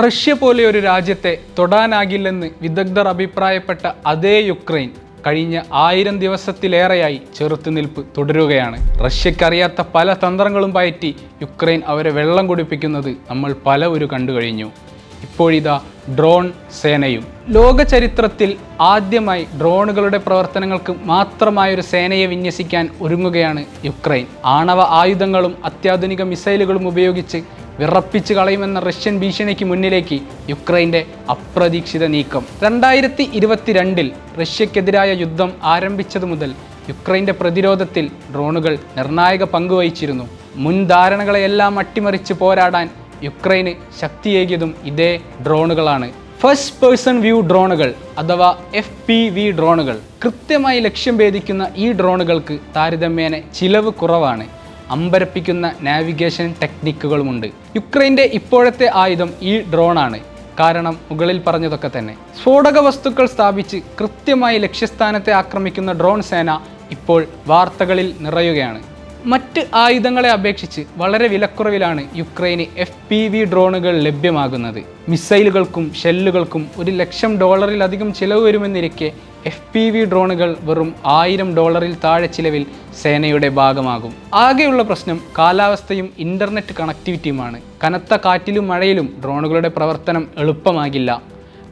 Russia പോലെ ഒരു രാജ്യത്തെ തൊടാനാകില്ലെന്ന് വിദഗ്ധർ അഭിപ്രായപ്പെട്ട അതേ യുക്രൈൻ കഴിഞ്ഞ ആയിരം ദിവസത്തിലേറെയായി ചെറുത്തുനിൽപ്പ് തുടരുകയാണ്. റഷ്യക്കറിയാത്ത പല തന്ത്രങ്ങളും പയറ്റി യുക്രൈൻ അവരെ വെള്ളം കുടിപ്പിക്കുന്നത് നമ്മൾ പലവരും കണ്ടു കഴിഞ്ഞു ഇപ്പോഴിതാ ഡ്രോൺ സേനയും. ലോക ചരിത്രത്തിൽ ആദ്യമായി ഡ്രോണുകളുടെ പ്രവർത്തനങ്ങൾക്ക് മാത്രമായൊരു സേനയെ വിന്യസിക്കാൻ ഒരുങ്ങുകയാണ് യുക്രൈൻ. ആണവ ആയുധങ്ങളും അത്യാധുനിക മിസൈലുകളും ഉപയോഗിച്ച് വിറപ്പിച്ച് കളയുമെന്ന റഷ്യൻ ഭീഷണിക്ക് മുന്നിലേക്ക് യുക്രൈന്റെ അപ്രതീക്ഷിത നീക്കം. രണ്ടായിരത്തി ഇരുപത്തിരണ്ടിൽ റഷ്യക്കെതിരായ യുദ്ധം ആരംഭിച്ചതു മുതൽ യുക്രൈന്റെ പ്രതിരോധത്തിൽ ഡ്രോണുകൾ നിർണായക പങ്കുവഹിച്ചിരുന്നു മുൻ ധാരണകളെയെല്ലാം അട്ടിമറിച്ച് പോരാടാൻ യുക്രൈന് ശക്തിയേകിയതും ഇതേ ഡ്രോണുകളാണ്. ഫസ്റ്റ് പേഴ്സൺ വ്യൂ ഡ്രോണുകൾ അഥവാ എഫ് പി വി ഡ്രോണുകൾ. കൃത്യമായി ലക്ഷ്യം ഭേദിക്കുന്ന ഈ ഡ്രോണുകൾക്ക് താരതമ്യേന ചിലവ് കുറവാണ്. അമ്പരപ്പിക്കുന്ന നാവിഗേഷൻ ടെക്നിക്കുകളുമുണ്ട്. യുക്രൈന്റെ ഇപ്പോഴത്തെ ആയുധം ഈ ഡ്രോണാണ്. കാരണം മുകളിൽ പറഞ്ഞതൊക്കെ തന്നെ. സ്ഫോടക വസ്തുക്കൾ സ്ഥാപിച്ച് കൃത്യമായി ലക്ഷ്യസ്ഥാനത്തെ ആക്രമിക്കുന്ന ഡ്രോൺ സേന ഇപ്പോൾ വാർത്തകളിൽ നിറയുകയാണ്. മറ്റ് ആയുധങ്ങളെ അപേക്ഷിച്ച് വളരെ വിലക്കുറവിലാണ് യുക്രൈന് എഫ് പി വി ഡ്രോണുകൾ ലഭ്യമാകുന്നത്. മിസൈലുകൾക്കും ഷെല്ലുകൾക്കും ഒരു ലക്ഷം ഡോളറിലധികം ചിലവ് വരുമെന്നിരിക്കെ എഫ് പി വി ഡ്രോണുകൾ വെറും ആയിരം ഡോളറിൽ താഴെ ചിലവിൽ സേനയുടെ ഭാഗമാകും. ആകെയുള്ള പ്രശ്നം കാലാവസ്ഥയും ഇന്റർനെറ്റ് കണക്ടിവിറ്റിയുമാണ് കനത്ത കാറ്റിലും മഴയിലും ഡ്രോണുകളുടെ പ്രവർത്തനം എളുപ്പമാകില്ല.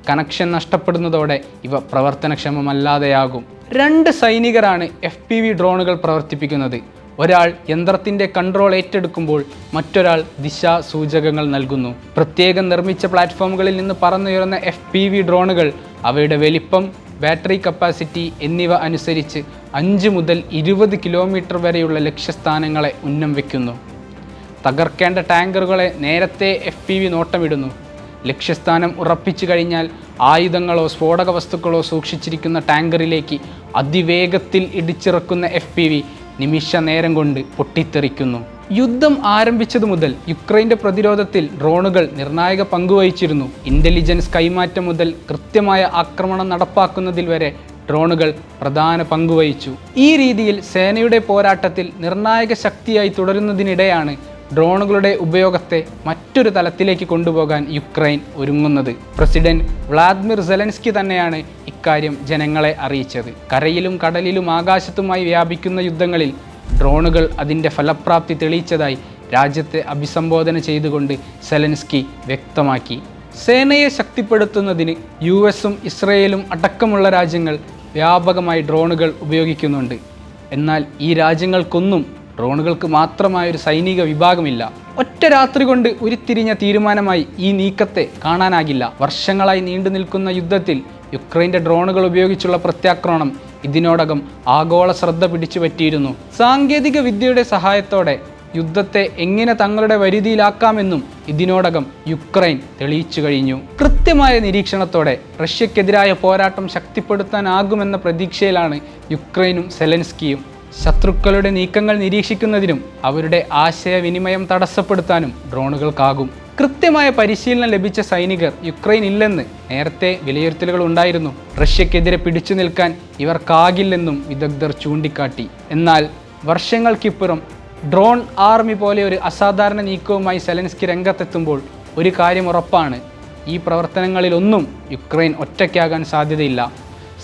കണക്ഷൻ നഷ്ടപ്പെടുന്നതോടെ ഇവ പ്രവർത്തനക്ഷമമല്ലാതെയാകും. രണ്ട് സൈനികരാണ് എഫ് പി വി ഡ്രോണുകൾ പ്രവർത്തിപ്പിക്കുന്നത്. ഒരാൾ യന്ത്രത്തിന്റെ കൺട്രോൾ ഏറ്റെടുക്കുമ്പോൾ മറ്റൊരാൾ ദിശാ സൂചകങ്ങൾ നൽകുന്നു. പ്രത്യേകം നിർമ്മിച്ച പ്ലാറ്റ്ഫോമുകളിൽ നിന്ന് പറന്നുയരുന്ന എഫ് പി വി ഡ്രോണുകൾ അവയുടെ വലിപ്പം ബാറ്ററി കപ്പാസിറ്റി എന്നിവ അനുസരിച്ച് അഞ്ച് മുതൽ ഇരുപത് കിലോമീറ്റർ വരെയുള്ള ലക്ഷ്യസ്ഥാനങ്ങളെ ഉന്നം വയ്ക്കുന്നു തകർക്കേണ്ട ടാങ്കറുകളെ നേരത്തെ എഫ് പി വി നോട്ടമിടുന്നു. ലക്ഷ്യസ്ഥാനം ഉറപ്പിച്ചു കഴിഞ്ഞാൽ ആയുധങ്ങളോ സ്ഫോടക വസ്തുക്കളോ സൂക്ഷിച്ചിരിക്കുന്ന ടാങ്കറിലേക്ക് അതിവേഗത്തിൽ ഇടിച്ചിറക്കുന്ന എഫ് പി വി നിമിഷ നേരം കൊണ്ട് പൊട്ടിത്തെറിക്കുന്നു. യുദ്ധം ആരംഭിച്ചതു മുതൽ യുക്രൈന്റെ പ്രതിരോധത്തിൽ ഡ്രോണുകൾ നിർണായക പങ്കുവഹിച്ചിരുന്നു ഇന്റലിജൻസ് കൈമാറ്റം മുതൽ കൃത്യമായ ആക്രമണം നടപ്പാക്കുന്നതിൽ വരെ ഡ്രോണുകൾ പ്രധാന പങ്കുവഹിച്ചു ഈ രീതിയിൽ സേനയുടെ പോരാട്ടത്തിൽ നിർണായക ശക്തിയായി തുടരുന്നതിനിടെയാണ് ഡ്രോണുകളുടെ ഉപയോഗത്തെ മറ്റൊരു തലത്തിലേക്ക് കൊണ്ടുപോകാൻ യുക്രൈൻ ഒരുങ്ങുന്നത്. പ്രസിഡന്റ് വ്ളാദിമിർ സെലൻസ്കി തന്നെയാണ് ഇക്കാര്യം ജനങ്ങളെ അറിയിച്ചത്. കരയിലും കടലിലും ആകാശത്തുമായി വ്യാപിക്കുന്ന യുദ്ധങ്ങളിൽ ഡ്രോണുകൾ അതിന്റെ ഫലപ്രാപ്തി തെളിയിച്ചതായി രാജ്യത്തെ അഭിസംബോധന ചെയ്തുകൊണ്ട് സെലൻസ്കി വ്യക്തമാക്കി. സേനയെ ശക്തിപ്പെടുത്തുന്നതിന് യു എസും ഇസ്രയേലും അടക്കമുള്ള രാജ്യങ്ങൾ വ്യാപകമായി ഡ്രോണുകൾ ഉപയോഗിക്കുന്നുണ്ട്. എന്നാൽ ഈ രാജ്യങ്ങൾക്കൊന്നും ഡ്രോണുകൾക്ക് മാത്രമായ ഒരു സൈനിക വിഭാഗമില്ല. ഒറ്റ രാത്രി കൊണ്ട് ഉരുത്തിരിഞ്ഞ തീരുമാനമായി ഈ നീക്കത്തെ കാണാനാകില്ല. വർഷങ്ങളായി നീണ്ടു നിൽക്കുന്ന യുദ്ധത്തിൽ യുക്രൈന്റെ ഡ്രോണുകൾ ഉപയോഗിച്ചുള്ള പ്രത്യാക്രമണം ഇതിനോടകം ആഗോള ശ്രദ്ധ പിടിച്ചു പറ്റിയിരുന്നു. സാങ്കേതിക വിദ്യയുടെ സഹായത്തോടെ യുദ്ധത്തെ എങ്ങനെ തങ്ങളുടെ വരുതിയിലാക്കാമെന്നും ഇതിനോടകം യുക്രൈൻ തെളിയിച്ചു കഴിഞ്ഞു. കൃത്യമായ നിരീക്ഷണത്തോടെ റഷ്യക്കെതിരായ പോരാട്ടം ശക്തിപ്പെടുത്താനാകുമെന്ന പ്രതീക്ഷയിലാണ് യുക്രൈനും സെലൻസ്കിയും. ശത്രുക്കളുടെ നീക്കങ്ങൾ നിരീക്ഷിക്കുന്നതിനും അവരുടെ ആശയവിനിമയം തടസ്സപ്പെടുത്താനും ഡ്രോണുകൾക്കാകും. കൃത്യമായ പരിശീലനം ലഭിച്ച സൈനികർ യുക്രൈൻ ഇല്ലെന്ന് നേരത്തെ വിലയിരുത്തലുകൾ ഉണ്ടായിരുന്നു. റഷ്യക്കെതിരെ പിടിച്ചു നിൽക്കാൻ ഇവർക്കാകില്ലെന്നും വിദഗ്ധർ ചൂണ്ടിക്കാട്ടി. എന്നാൽ വർഷങ്ങൾക്കിപ്പുറം ഡ്രോൺ ആർമി പോലെ ഒരു അസാധാരണ നീക്കവുമായി സെലൻസ്കി രംഗത്തെത്തുമ്പോൾ ഒരു കാര്യം ഉറപ്പാണ്. ഈ പ്രവർത്തനങ്ങളിലൊന്നും യുക്രൈൻ ഒറ്റയ്ക്കാകാൻ സാധ്യതയില്ല.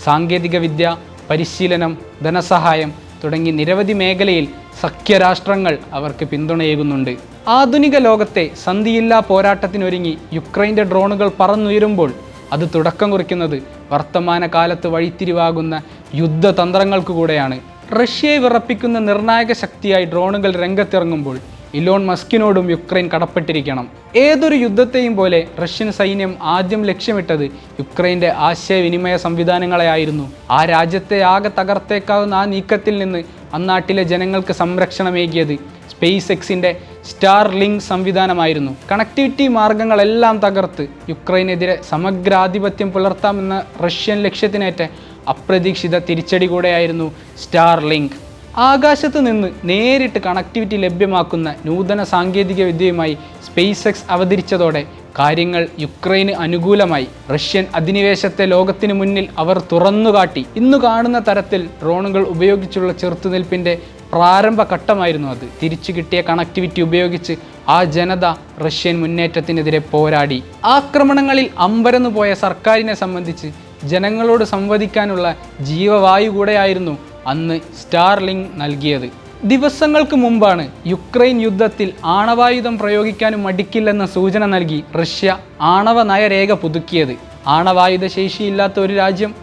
സാങ്കേതികവിദ്യ പരിശീലനം ധനസഹായം തുടങ്ങി നിരവധി മേഖലയിൽ സഖ്യരാഷ്ട്രങ്ങൾ അവർക്ക് പിന്തുണയേകുന്നുണ്ട്. ആധുനിക ലോകത്തെ സന്ധിയില്ലാ പോരാട്ടത്തിനൊരുങ്ങി യുക്രൈന്റെ ഡ്രോണുകൾ പറന്നുയരുമ്പോൾ അത് തുടക്കം കുറിക്കുന്നത് വർത്തമാന കാലത്ത് വഴിത്തിരിവാകുന്ന യുദ്ധതന്ത്രങ്ങൾക്ക് കൂടെയാണ് റഷ്യയെ വിറപ്പിക്കുന്ന നിർണായക ശക്തിയായി ഡ്രോണുകൾ രംഗത്തിറങ്ങുമ്പോൾ ഇലോൺ മസ്കിനോടും യുക്രൈൻ കടപ്പെട്ടിരിക്കണം. ഏതൊരു യുദ്ധത്തെയും പോലെ റഷ്യൻ സൈന്യം ആദ്യം ലക്ഷ്യമിട്ടത് യുക്രൈന്റെ ആശയവിനിമയ സംവിധാനങ്ങളെയായിരുന്നു. ആ രാജ്യത്തെ ആകെ തകർത്തേക്കാവുന്ന ആ നീക്കത്തിൽ നിന്ന് അന്നാട്ടിലെ ജനങ്ങൾക്ക് സംരക്ഷണമേകിയത് സ്പേസ് എക്സിന്റെ സ്റ്റാർ ലിങ്ക് സംവിധാനമായിരുന്നു. കണക്ടിവിറ്റി മാർഗങ്ങളെല്ലാം തകർത്ത് യുക്രൈനെതിരെ സമഗ്രാധിപത്യം പുലർത്താമെന്ന റഷ്യൻ ലക്ഷ്യത്തിനേറ്റ അപ്രതീക്ഷിത തിരിച്ചടി കൂടെയായിരുന്നു സ്റ്റാർ ലിങ്ക് ആകാശത്ത് നിന്ന് നേരിട്ട് കണക്ടിവിറ്റി ലഭ്യമാക്കുന്ന നൂതന സാങ്കേതിക വിദ്യയുമായി സ്പേസ് എക്സ് അവതരിച്ചതോടെ കാര്യങ്ങൾ യുക്രൈന് അനുകൂലമായി. റഷ്യൻ അധിനിവേശത്തെ ലോകത്തിനു മുന്നിൽ അവർ തുറന്നുകാട്ടി. ഇന്നു കാണുന്ന തരത്തിൽ ഡ്രോണുകൾ ഉപയോഗിച്ചുള്ള ചെറുത്തുനിൽപ്പിന്റെ പ്രാരംഭ ഘട്ടമായിരുന്നു അത്. തിരിച്ചു കിട്ടിയ കണക്ടിവിറ്റി ഉപയോഗിച്ച് ആ ജനത റഷ്യൻ മുന്നേറ്റത്തിനെതിരെ പോരാടി. ആക്രമണങ്ങളിൽ അമ്പരന്നു പോയ സർക്കാരിനെ സംബന്ധിച്ച് ജനങ്ങളോട് സംവദിക്കാനുള്ള ജീവവായു കൂടെയായിരുന്നു അന്ന് സ്റ്റാർലിംഗ് നൽകിയത്. ദിവസങ്ങൾക്ക് മുമ്പാണ് യുക്രൈൻ യുദ്ധത്തിൽ ആണവായുധം പ്രയോഗിക്കാനും മടിക്കില്ലെന്ന സൂചന നൽകി റഷ്യ ആണവ നയരേഖ പുതുക്കിയത്. ആണവായുധ ശേഷിയില്ലാത്ത ഒരു രാജ്യം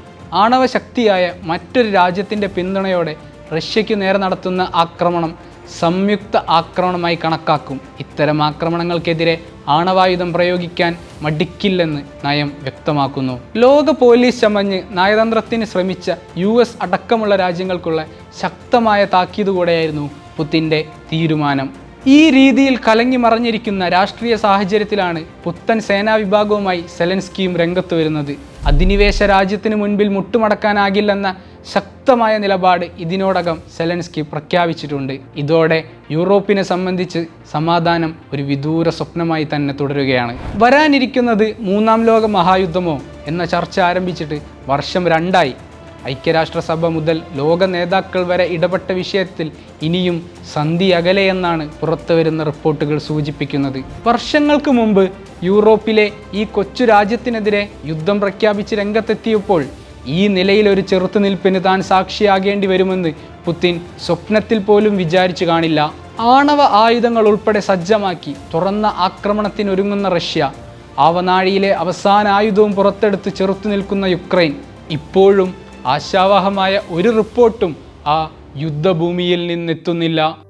ആണവ ശക്തിയായ മറ്റൊരു രാജ്യത്തിന്റെ പിന്തുണയോടെ റഷ്യയ്ക്ക് നേരെ നടത്തുന്ന ആക്രമണം സംയുക്ത ആക്രമണമായി കണക്കാക്കും. ഇത്തരം ആക്രമണങ്ങൾക്കെതിരെ ആണവായുധം പ്രയോഗിക്കാൻ മടിക്കില്ലെന്ന് നയം വ്യക്തമാക്കുന്നു. ലോക പോലീസ് ചമഞ്ഞ് നയതന്ത്രത്തിന് ശ്രമിച്ച യു എസ് അടക്കമുള്ള രാജ്യങ്ങൾക്കുള്ള ശക്തമായ താക്കീത് കൂടെയായിരുന്നു പുത്തിന്റെ തീരുമാനം. ഈ രീതിയിൽ കലങ്ങി മറഞ്ഞിരിക്കുന്ന രാഷ്ട്രീയ സാഹചര്യത്തിലാണ് പുത്തൻ സേനാ വിഭാഗവുമായി സെലൻസ്കിയും രംഗത്ത് വരുന്നത്. അധിനിവേശ രാജ്യത്തിന് മുൻപിൽ മുട്ടുമടക്കാനാകില്ലെന്ന ശക്തമായ നിലപാട് ഇതിനോടകം സെലൻസ്കി പ്രഖ്യാപിച്ചിട്ടുണ്ട്. ഇതോടെ യൂറോപ്പിനെ സംബന്ധിച്ച് സമാധാനം ഒരു വിദൂര സ്വപ്നമായി തന്നെ തുടരുകയാണ്. വരാനിരിക്കുന്നത് മൂന്നാം ലോക മഹായുദ്ധമോ എന്ന ചർച്ച ആരംഭിച്ചിട്ട് വർഷം രണ്ടായി. ഐക്യരാഷ്ട്രസഭ മുതൽ ലോക നേതാക്കൾ വരെ ഇടപെട്ട വിഷയത്തിൽ ഇനിയും സന്ധി അകലെയെന്നാണ് പുറത്തുവരുന്ന റിപ്പോർട്ടുകൾ സൂചിപ്പിക്കുന്നത്. വർഷങ്ങൾക്ക് മുമ്പ് യൂറോപ്പിലെ ഈ കൊച്ചു രാജ്യത്തിനെതിരെ യുദ്ധം പ്രഖ്യാപിച്ച് രംഗത്തെത്തിയപ്പോൾ ഈ നിലയിൽ ഒരു ചെറുത്തുനിൽപ്പിന് താൻ സാക്ഷിയാകേണ്ടി വരുമെന്ന് പുത്തിൻ സ്വപ്നത്തിൽ പോലും വിചാരിച്ചു കാണില്ല. ആണവ ആയുധങ്ങൾ ഉൾപ്പെടെ സജ്ജമാക്കി തുറന്ന ആക്രമണത്തിനൊരുങ്ങുന്ന റഷ്യ ആവനാഴിയിലെ അവസാന ആയുധവും പുറത്തെടുത്ത് ചെറുത്തു നിൽക്കുന്ന യുക്രൈൻ ഇപ്പോഴും ആശാവാഹമായ ഒരു റിപ്പോർട്ടും ആ യുദ്ധഭൂമിയിൽ നിന്നെത്തുന്നില്ല.